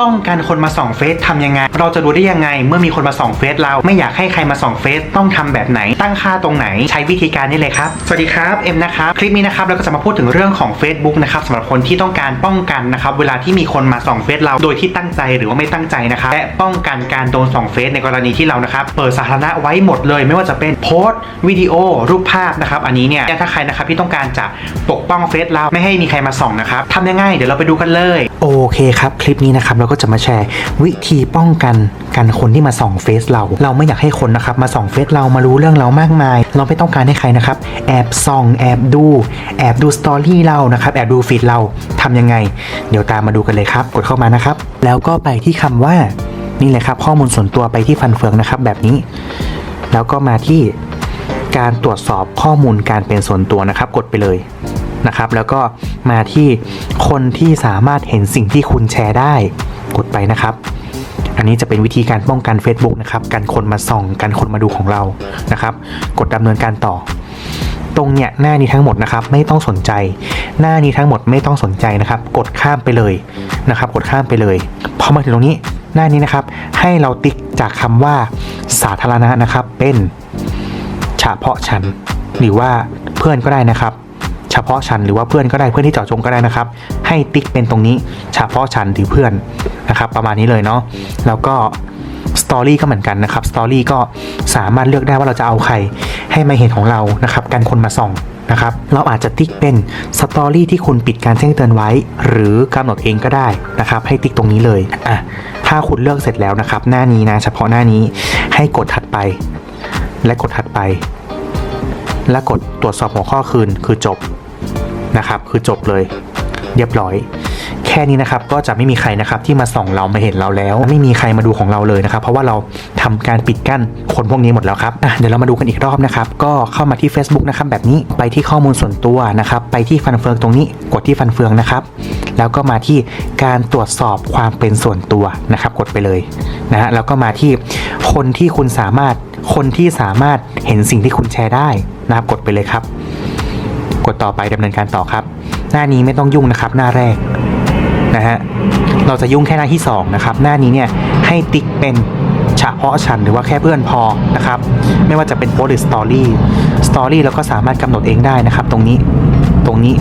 ป้องกันคนมาส่องเฟซทำยังไง เราจะรู้ได้ยังไง เมื่อมีคนมาส่องเฟซเราไม่อยากให้ใครมาส่องเฟซต้องทำแบบไหน ตั้งค่าตรงไหนใช้วิธีการนี้เลยครับ สวัสดีครับเอ็มนะครับคลิปนี้นะครับเราก็จะมาพูดถึงเรื่องของ Facebook นะครับสำหรับคนที่ต้องการป้องกันนะครับเวลาที่มีคนมาส่องเฟซเราโดยที่ตั้งใจหรือว่าไม่ตั้งใจนะครับและป้องกันการโดนส่องเฟซในกรณีที่เรานะครับเปิดสาธารณะไว้หมดเลย ไม่ว่าจะเป็นโพสต์วิดีโอ รูปภาพนะครับอันนี้เนี่ยถ้าใครนะครับที่ต้องการจะปกป้องเฟซเราไม่ให้มีใครมาส่องนะครับทำยังไงเดี๋ยวเราไปดูกันเลย โอเคครับคลิปนี้นะครับเราก็จะมาแชร์ วิธีป้องกันกันคนที่มาส่องเฟซเรา เราไม่อยากให้คนนะครับมาส่องเฟซเรามารู้เรื่องเรามากมาย เราไม่ต้องการให้ใครนะครับแอบส่องแอบดูแอบดูสตอรี่เรานะครับแอบดูฟีดเราทำยังไง เดี๋ยวตามมาดูกันเลยครับ กดเข้ามานะครับ แล้วก็ไปที่คำว่านี่เลยครับข้อมูลส่วนตัวไปที่ฟันเฟืองนะครับแบบนี้ แล้วก็มาที่การตรวจสอบข้อมูลการเป็นส่วนตัวนะครับ กดไปเลย นะครับ แล้วก็มาที่คนที่สามารถเห็นสิ่งที่คุณแชร์ได้ กดไปนะครับ อันนี้จะเป็นวิธีการป้องกัน Facebook นะครับกันคนมาส่องกันคนมาดูของเรานะครับ กดดำเนินการต่อ ตรงเนี้ยหน้านี้ทั้งหมดนะครับ ไม่ต้องสนใจ หน้านี้ทั้งหมดไม่ต้องสนใจนะครับ กดข้ามไปเลยนะครับ กดข้ามไปเลยพอมาถึงตรงนี้หน้านี้นะครับ ให้เราติ๊กจากคำว่าสาธารณะนะครับเป็นเฉพาะฉันหรือว่าเพื่อนก็ได้นะครับ เฉพาะฉันหรือว่าเพื่อนก็ได้เพื่อนที่เจาะจงก็ได้นะครับ ให้ติ๊กเป็นตรงนี้เฉพาะฉันหรือเพื่อนนะครับ ประมาณนี้เลยเนาะแล้วก็สตอรี่ก็เหมือนกันนะครับสตอรี่ก็สามารถเลือกได้ว่าเราจะเอาใครให้มาเห็นของเรานะครับกันคนมาส่องนะครับเราอาจจะติ๊กเป็นสตอรี่ที่คุณปิดการแจ้งเตือนไว้ หรือกำหนดเองก็ได้นะครับให้ติ๊กตรงนี้เลยอะถ้าคุณเลือกเสร็จแล้วนะครับหน้านี้นะเฉพาะหน้านี้ให้กดถัดไป และกดถัดไป และกดตรวจสอบหัวข้อคืนคือจบ นะครับ คือจบเลยเรียบร้อย แค่นี้นะครับก็จะไม่มีใครนะครับที่มาส่องเรามาเห็นเราแล้ว ไม่มีใครมาดูของเราเลยนะครับ เพราะว่าเราทำการปิดกั้นคนพวกนี้หมดแล้วครับเดี๋ยวเรามาดูกันอีกรอบนะครับ ก็เข้ามาที่ Facebook นะครับแบบนี้ไปที่ข้อมูลส่วนตัวนะครับ ไปที่ฟันเฟืองตรงนี้กดที่ฟันเฟืองนะครับ แล้วก็มาที่การตรวจสอบความเป็นส่วนตัวนะครับ กดไปเลยนะฮะแล้วก็มาที่คนที่คุณสามารถคนที่สามารถเห็นสิ่งที่คุณแชร์ได้นะครับกดไปเลยครับ กดต่อไปดำเนินการต่อครับ หน้านี้ไม่ต้องยุ่งนะครับ หน้าแรกนะฮะเราจะยุ่งแค่หน้าที่ 2 นะครับ หน้านี้เนี่ยให้ติ๊กเป็นเฉพาะฉันหรือว่าแค่เพื่อนพอนะครับ ไม่ว่าจะเป็นโพสต์หรือสตอรี่สตอรี่เราก็สามารถกำหนดเองได้นะครับ ตรงนี้ตรงนี้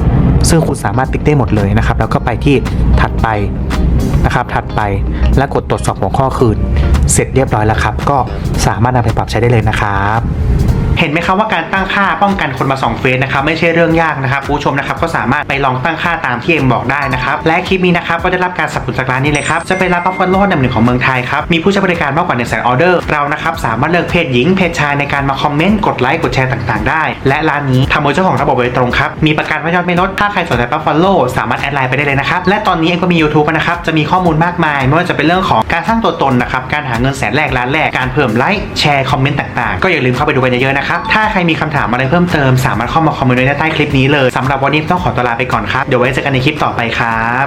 ซึ่งคุณสามารถติ๊กได้หมดเลยนะครับ แล้วก็ไปที่ถัดไปนะครับ ถัดไปแล้วกดตรวจสอบหัวข้อคืน เสร็จเรียบร้อยแล้วครับ ก็สามารถนำไปปรับใช้ได้เลยนะครับ เห็นไหมครับว่าการตั้งค่าป้องกันคนมาส่องเฟซนะครับไม่ใช่เรื่องยากนะครับผู้ชมนะครับก็สามารถไปลองตั้งค่าตามที่เอ็มบอกได้นะครับและคลิปนี้นะครับก็ได้รับการสนับสนุนจากร้านนี้เลยครับจะเป็นร้านบัฟฟาโล่อันดับหนึ่งของเมืองไทยครับมีผู้ใช้บริการมากกว่า1นึ่งแสนออเดอร์เรานะครับสามารถเลือกเพศหญิงเพศชายในการมาคอมเมนต์กดไลค์กดแชร์ต่างๆ ได้ และร้านนี้ทำโดยเจ้าของระบบโดยตรงครับมีประกันว่ายอดไม่ลดถ้าใครสนใจบัฟฟาโล่สามารถแอดไลน์ไปได้เลยนะครับและตอนนี้เอ็มก็มี YouTube นะครับจะมีข้อมูลมากมายไม่ว่าจะเป็นเรื่องของการสร้างตัวตนนะครับการหาเงินแสนแรกล้านแรกการเพิ่มไลค์แชร์คอมเมนต์ต่างๆ ก็อย่าลืมเข้าไปดูกันเยอะๆนะครับถ้าใครมีคำถามอะไรเพิ่มเติม สามารถเข้ามาคอมเมนต์ไว้ใต้คลิปนี้เลยสำหรับวันนี้ต้องขอตัวลาไปก่อนครับ เดี๋ยวไว้เจอกันในคลิปต่อไปครับ